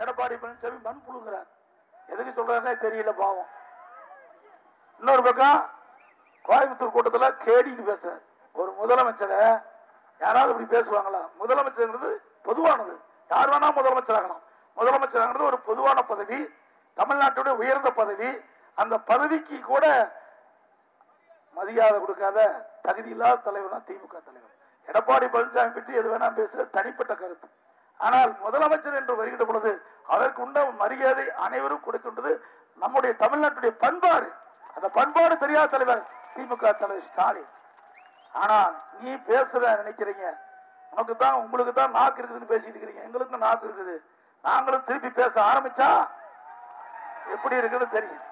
எடப்பாடி பழனிசாமி மண் புழுகிறார். எதுக்கு சொல்றாருன்னே தெரியல பாவம். இன்னொரு பக்கம் கோயம்புத்தூர் கூட்டத்துல கேடின்னு பேசுறாரு. ஒரு முதலமைச்சரை யாராவது இப்படி பேசுவாங்களா? முதலமைச்சர்ங்கிறது பொதுவானது. யார் வேணா முதலமைச்சர் ஆகலாம். முதலமைச்சர் ஒரு பொதுவான பதவி தமிழ்நாட்டுடைய உயர்ந்த பதவி. அந்த பதவிக்கு கூட மரியாதை கொடுக்காத தகுதி இல்லாத தலைவர்னா திமுக தலைவர். எடப்பாடி பழனிசாமி பற்றி எது வேணா பேசுற தனிப்பட்ட கருத்து. ஆனால் முதலமைச்சர் என்று வருகின்ற பொழுது அதற்கு உண்ட மரியாதை அனைவரும் கொடுக்கின்றது. நம்முடைய தமிழ்நாட்டுடைய பண்பாடு. அந்த பண்பாடு தெரியாத தலைவர் திமுக தலைவர் ஸ்டாலின். ஆனா நீ பேசுற நினைக்கிறீங்க. உனக்கு தான் உங்களுக்கு தான் நாக்கு இருக்குதுன்னு பேசிட்டு இருக்கிறீங்க. எங்களுக்கும் நாக்கு இருக்குது. நாங்களும் திருப்பி பேச ஆரம்பிச்சா எப்படி இருக்குன்னு தெரியும்.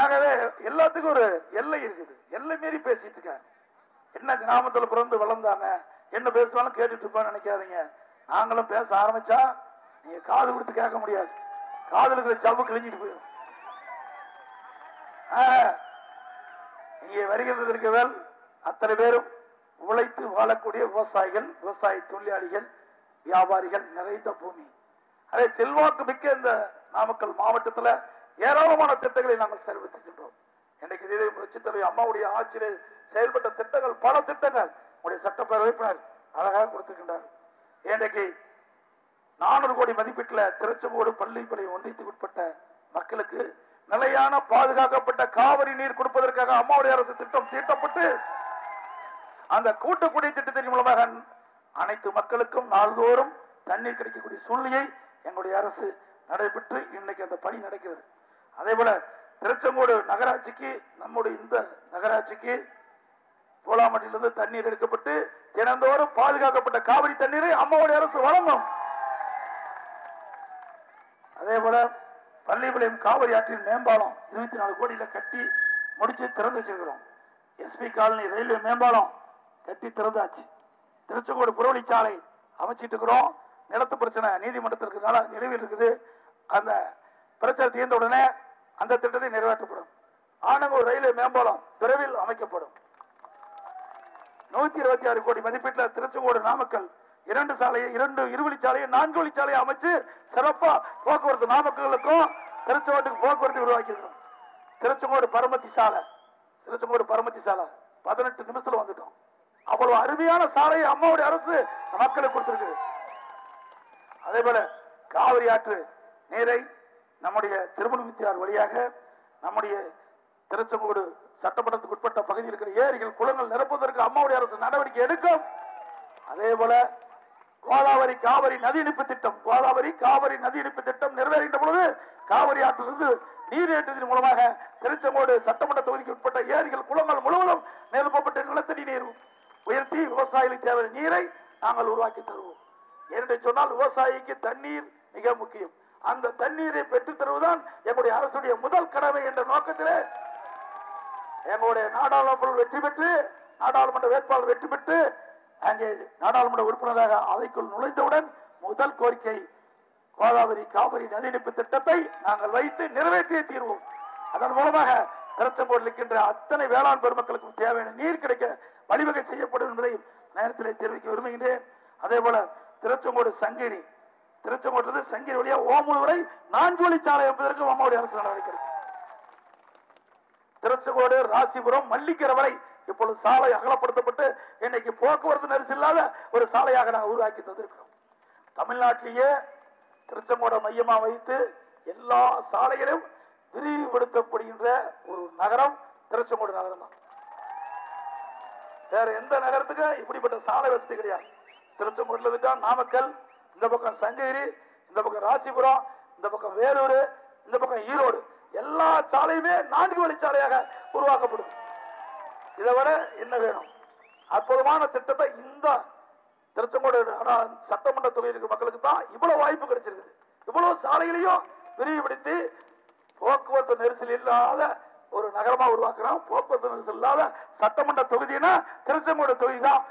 ஆகவே எல்லாத்துக்கும் ஒரு எல்லை இருக்குது. எல்லை மீறி பேசிட்டு இருக்காங்க என்ன கிராமத்துல பிறந்து வளர்ந்தாங்க? என்ன பேசுவாலும் கேட்டுட்டு இருப்பான்னு நினைக்காதீங்க. நாங்களும் பேச ஆரம்பிச்சா நீங்க காது கொடுத்து கேட்க முடியாது. காதல் இருக்கிற சவு கிழிஞ்சிட்டு போயிடும். ஆக, இங்கே வருகின்றதற்குவேல் அத்தனை பேரும் உழைத்து வாழக்கூடிய விவசாயிகள் விவசாய தொழிலாளிகள் வியாபாரிகள் நிறைந்த பூமி. அதே செல்வாக்கு மிக்க இந்த நாமக்கல் மாவட்டத்துல ஏராளமான திட்டங்களை நாங்கள் செயல்படுத்துகின்றோம். இன்றைக்கு இதே புரட்சித்தலைவர் அம்மாவுடைய ஆட்சியில் செயல்பட்ட திட்டங்கள் பல திட்டங்கள் உடைய சட்டப்பேரவை அழகாக கொடுத்திருக்கின்றார் இன்றைக்கு நானூறு கோடி மதிப்பீட்டில் திருச்செங்கோடு பள்ளிப்படை ஒன்றியத்துக்கு உட்பட்ட மக்களுக்கு நிலையான பாதுகாக்கப்பட்ட காவிரி நீர் கொடுப்பதற்காக அம்மாவுடைய அரசு திட்டம் தீட்டப்பட்டு அந்த கூட்டுக்குடி திட்டத்தின் மூலமாக அனைத்து மக்களுக்கும் நாள்தோறும் தண்ணீர் கிடைக்கக்கூடிய சூழ்நிலையை எங்களுடைய அரசு நடைபெற்று இன்னைக்கு அந்த பணி நடக்கிறது. அதே போல திருச்செங்கோடு நகராட்சிக்கு நம்முடைய இந்த நகராட்சிக்கு போலாமட்டிலிருந்து தண்ணீர் எடுக்கப்பட்டு தினந்தோறும் பாதுகாக்கப்பட்ட காவிரி தண்ணீரை அம்மாவுடைய அரசு வழங்கும். அதே போல பள்ளிப்பாளையம் காவிரி ஆற்றின் மேம்பாலம் இருபத்தி நாலு கோடியில கட்டி முடிச்சு திறந்து வச்சிருக்கிறோம். எஸ்பி காலனி ரயில்வே மேம்பாலம் கட்டி திறந்தாச்சு. திருச்செங்கோடு புறவழிச்சாலை அமைச்சிட்டு இருக்கிறோம். நிலத்து பிரச்சனை நீதிமன்றத்திற்குனால நிலவில் இருக்குது. அந்த பிரச்சனை தீர்ந்த உடனே அந்த திட்டத்தை நிறைவேற்றப்படும். ஆனங்கூர் ரயில்வே மேம்பாலம் விரைவில் அமைக்கப்படும். நூத்தி இருபத்தி ஆறு கோடி மதிப்பீட்டில் திருச்செங்கோடு நாமக்கல் இரண்டு சாலையை இரண்டு இருவழிச்சாலையை நான்கு வழி சாலையை அமைச்சு சிறப்பா போக்குவரத்து நாமக்கலுக்கும் திருச்செங்கோட்டுக்கு போக்குவரத்து உருவாக்கியிருக்கோம் திருச்செங்கோடு பரமத்தி சாலை திருச்செங்கோடு பரமத்தி சாலை. பதினெட்டு நிமிஷத்துல வந்துட்டோம். அவ்வளவு அருமையான சாலையை அம்மாவுடைய அரசு மக்களுக்கு கொடுத்திருக்கு. அதே போல காவிரி ஆற்று நீரை நம்முடைய திருமணமித்தியார் வழியாக நம்முடைய திருச்செங்கோடு சட்டமன்றத்துக்கு உட்பட்ட பகுதியில் இருக்கிற ஏரிகள் குளங்கள் நிரப்புவதற்கு அம்மாவுடைய அரசு நடவடிக்கை எடுக்கும். அதே போல கோதாவரி காவிரி நதி இணைப்பு திட்டம். கோதாவரி காவிரி நதி இணைப்பு திட்டம் நிறைவேறுகின்ற பொழுது காவிரி ஆற்றிலிருந்து நீர் ஏற்றத்தின் மூலமாக திருச்செங்கோடு சட்டமன்ற தொகுதிக்கு உட்பட்ட ஏரிகள் குளங்கள் முழுவதும் நிரப்பப்பட்ட நிலத்தடி நீர் உயர்த்தி விவசாயிகளுக்கு தேவை நீரை நாங்கள் உருவாக்கி தருவோம். என்று சொன்னால் விவசாயிக்கு தண்ணீர் மிக முக்கியம். அந்த தண்ணீரை பெற்றுத் தருவதுதான் எங்களுடைய அரசுடைய முதல் கடமை என்ற நோக்கத்திலே எங்களுடைய நாடாளுமன்ற வெற்றி பெற்று நாடாளுமன்ற வேட்பாளர் வெற்றி பெற்று அங்கே நாடாளுமன்ற உறுப்பினராக அவைக்குள் நுழைந்தவுடன் முதல் கோரிக்கை கோதாவரி காவிரி நதி இணைப்பு திட்டத்தை நாங்கள் வைத்து நிறைவேற்றியே தீர்வோம் அதன் மூலமாக திருச்செங்கோடு இருக்கின்ற அத்தனை வேளாண் பெருமக்களுக்கும் தேவையான நீர் கிடைக்க வழிவகை செய்யப்படும் என்பதையும் நேரத்தில் தெரிவிக்க விரும்புகின்றேன். அதே போல திருச்செங்கோடு சங்கிரி திருச்செங்கோட்டிலிருந்து சங்கிரி வழியா ஓமூர் வரை நான்கு வழிச்சாலை என்பதற்கு அம்மாவுடைய அரசு நடவடிக்கை திருச்செங்கோடு ராசிபுரம் மல்லிக்கரை வரை இப்பொழுது சாலை அகலப்படுத்தப்பட்டு இன்னைக்கு போக்குவரத்து நெரிசல் இல்லாத ஒரு சாலையாக நாங்கள் உருவாக்கி தந்திருக்கிறோம். தமிழ்நாட்டிலேயே திருச்செங்கோட மையமா வைத்து எல்லா சாலைகளையும் விரிவுபடுத்தப்படுகின்ற ஒரு நகரம் திருச்செங்கோடு நகரம் தான் வேற எந்த நகரத்துக்கும் இப்படிப்பட்ட சாலை வசதி கிடையாது. திருச்செங்கோடுல இருந்துட்டா நாமக்கல் இந்த பக்கம் சங்ககிரி இந்த பக்கம் ராசிபுரம் இந்த பக்கம் வேலூர் இந்த பக்கம் ஈரோடு. எல்லா சாலையுமே நான்கு வழிச்சாலையாக உருவாக்கப்படும் இதை விட என்ன வேணும்? அற்புதமான திட்டத்தை இந்த திருச்செங்கோடு சட்டமன்ற தொகுதியில் இருக்கிற மக்களுக்கு தான் இவ்வளவு வாய்ப்பு கிடைச்சிருக்குது. இவ்வளவு சாலைகளையும் விரிவுபடுத்தி போக்குவரத்து நெரிசல் இல்லாத ஒரு நகரமா உருவாக்குறோம் போக்குவரத்து நெரிசல் இல்லாத சட்டமன்ற தொகுதினா திருச்செங்கோடு தொகுதி தான்.